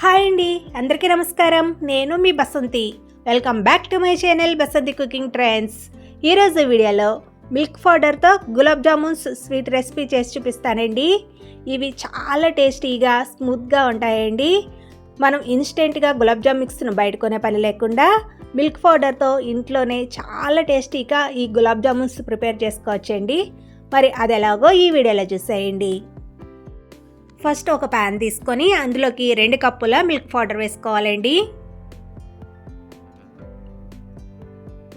Hi అండి అందరికీ నమస్కారం. నేను మీ Basanti. Welcome back to my channel Basanti cooking trends ఈరోజు వీడియోలో మిల్క్ పౌడర్తో గులాబ్ జామున్స్ స్వీట్ రెసిపీ చేసి చూపిస్తానండి. ఇవి చాలా టేస్టీగా స్మూత్గా ఉంటాయండి. మనం ఇన్స్టెంట్గా గులాబ్ జామ్ మిక్స్ను బయట కొనే పని లేకుండా మిల్క్ పౌడర్తో ఇంట్లోనే చాలా టేస్టీగా ఈ గులాబ్ జామున్స్ ప్రిపేర్ చేసుకోవచ్చండి. మరి అది ఎలాగో ఈ వీడియోలో చూసేయండి. ఫస్ట్ ఒక ప్యాన్ తీసుకొని అందులోకి రెండు కప్పుల మిల్క్ పౌడర్ వేసుకోవాలండి.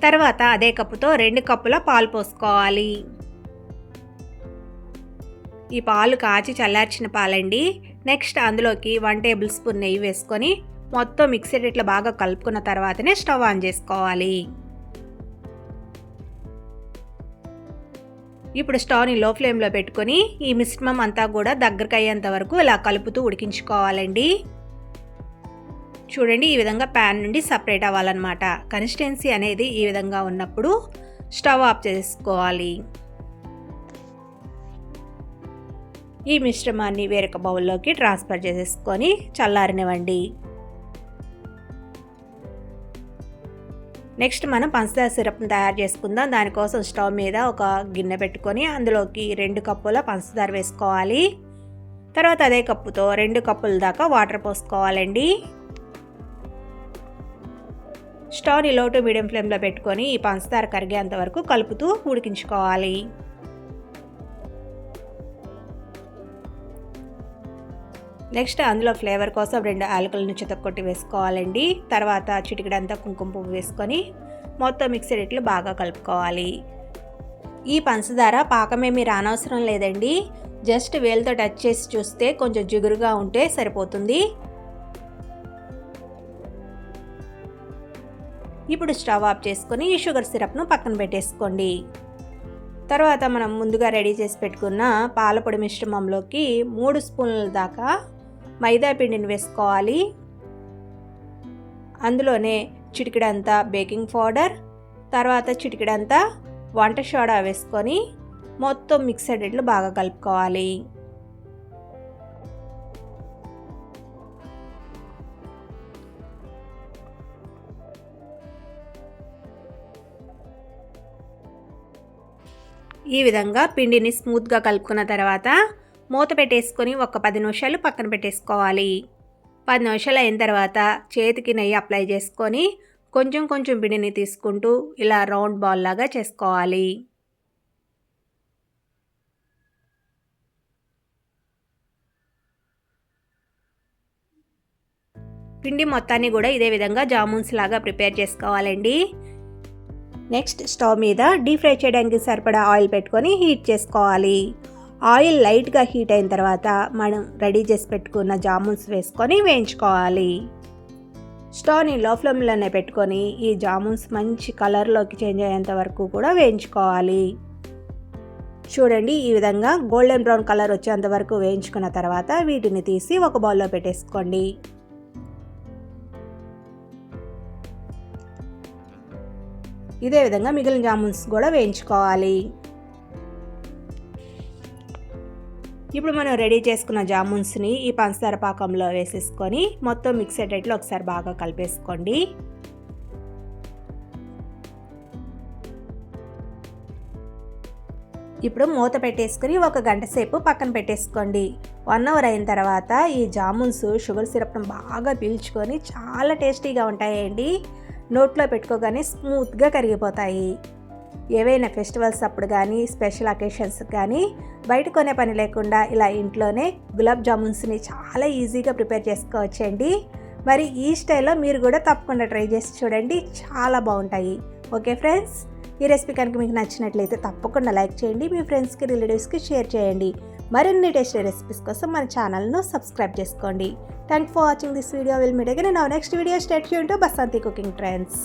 తర్వాత అదే కప్పుతో రెండు కప్పుల పాలు పోసుకోవాలి. ఈ పాలు కాచి చల్లార్చిన పాలండి. నెక్స్ట్ అందులోకి వన్ టేబుల్ స్పూన్ నెయ్యి వేసుకొని మొత్తం మిక్సీ ఇట్లా బాగా కలుపుకున్న తర్వాతనే స్టవ్ ఆన్ చేసుకోవాలి. ఇప్పుడు స్టవ్ని లో ఫ్లేమ్లో పెట్టుకొని ఈ మిశ్రమం అంతా కూడా దగ్గరకు అయ్యేంత వరకు ఇలా కలుపుతూ ఉడికించుకోవాలండి. చూడండి ఈ విధంగా ప్యాన్ నుండి సపరేట్ అవ్వాలన్నమాట. కన్సిస్టెన్సీ అనేది ఈ విధంగా ఉన్నప్పుడు స్టవ్ ఆఫ్ చేసుకోవాలి. ఈ మిశ్రమాన్ని వేరొక బౌల్లోకి ట్రాన్స్ఫర్ చేసేసుకొని చల్లారనివ్వండి. నెక్స్ట్ మనం పంచదార సిరప్ని తయారు చేసుకుందాం. దానికోసం స్టవ్ మీద ఒక గిన్నె పెట్టుకొని అందులోకి రెండు కప్పుల పంచదార వేసుకోవాలి. తర్వాత అదే కప్పుతో రెండు కప్పుల దాకా వాటర్ పోసుకోవాలండి. స్టవ్ని లో టు మీడియం ఫ్లేమ్లో పెట్టుకొని ఈ పంచదార కరిగేంత వరకు కలుపుతూ ఉడికించుకోవాలి. నెక్స్ట్ అందులో ఫ్లేవర్ కోసం రెండు యాలకులను చితక్కొట్టి వేసుకోవాలండి. తర్వాత చిటికడంతా కుంకుమ పువ్వు వేసుకొని మొత్తం మిక్సర్ ఇట్లు బాగా కలుపుకోవాలి. ఈ పంచదార పాకమేమీ రానవసరం లేదండి. జస్ట్ వేలుతో టచ్ చేసి చూస్తే కొంచెం జిగురుగా ఉంటే సరిపోతుంది. ఇప్పుడు స్టవ్ ఆఫ్ చేసుకొని ఈ షుగర్ సిరప్ను పక్కన పెట్టేసుకోండి. తర్వాత మనం ముందుగా రెడీ చేసి పెట్టుకున్న పాలపొడి మిశ్రమంలోకి మూడు స్పూన్ల దాకా మైదా పిండిని వేసుకోవాలి. అందులోనే చిటికిడంతా బేకింగ్ పౌడర్ తర్వాత చిటికిడంతా వంట సోడా వేసుకొని మొత్తం మిక్సర్ ఇట్లు బాగా కలుపుకోవాలి. ఈ విధంగా పిండిని స్మూత్గా కలుపుకున్న తర్వాత మూత పెట్టేసుకొని ఒక పది నిమిషాలు పక్కన పెట్టేసుకోవాలి. పది నిమిషాలు అయిన తర్వాత చేతికి నెయ్యి అప్లై చేసుకొని కొంచెం కొంచెం పిండిని తీసుకుంటూ ఇలా రౌండ్ బాల్ లాగా చేసుకోవాలి. పిండి మొత్తాన్ని కూడా ఇదే విధంగా జామున్స్ లాగా ప్రిపేర్ చేసుకోవాలండి. నెక్స్ట్ స్టవ్ మీద డీప్ ఫ్రై చేయడానికి సరిపడా ఆయిల్ పెట్టుకొని హీట్ చేసుకోవాలి. ఆయిల్ లైట్గా హీట్ అయిన తర్వాత మనం రెడీ చేసి పెట్టుకున్న జామున్స్ వేసుకొని వేయించుకోవాలి. స్టవ్ని లో ఫ్లేమ్లోనే పెట్టుకొని ఈ జామున్స్ మంచి కలర్లోకి చేంజ్ అయ్యేంత వరకు కూడా వేయించుకోవాలి. చూడండి ఈ విధంగా గోల్డెన్ బ్రౌన్ కలర్ వచ్చేంత వరకు వేయించుకున్న తర్వాత వీటిని తీసి ఒక బౌల్లో పెట్టేసుకోండి. ఇదే విధంగా మిగిలిన జామున్స్ కూడా వేయించుకోవాలి. ఇప్పుడు మనం రెడీ చేసుకున్న జామున్స్ని ఈ పంచదార పాకంలో వేసేసుకొని మొత్తం మిక్స్ అయ్యేటట్లు ఒకసారి బాగా కలిపేసుకోండి. ఇప్పుడు మూత పెట్టేసుకుని ఒక గంట సేపు పక్కన పెట్టేసుకోండి. వన్ అవర్ అయిన తర్వాత ఈ జామున్స్ షుగర్ సిరప్ను బాగా పీల్చుకొని చాలా టేస్టీగా ఉంటాయండి. నోట్లో పెట్టుకోగానే స్మూత్గా కరిగిపోతాయి. ఏవైనా ఫెస్టివల్స్ అప్పుడు కానీ స్పెషల్ అకేషన్స్ కానీ బయట కొనే పని లేకుండా ఇలా ఇంట్లోనే గులాబ్ జామున్స్ని చాలా ఈజీగా ప్రిపేర్ చేసుకోవచ్చండి. మరి ఈ స్టైల్లో మీరు కూడా తప్పకుండా ట్రై చేసి చూడండి. చాలా బాగుంటాయి. Okay friends? ఈ రెసిపీ కనుక మీకు నచ్చినట్లయితే తప్పకుండా లైక్ చేయండి. మీ ఫ్రెండ్స్కి రిలేటివ్స్కి షేర్ చేయండి. మరిన్ని టేస్టీ రెసిపీస్ కోసం మన ఛానల్ను సబ్స్క్రైబ్ చేసుకోండి. Thank for watching this video. Will meet again నా నెక్స్ట్ వీడియో. స్టేట్ చేయంటూ బసంతి కుకింగ్ ట్రెండ్స్.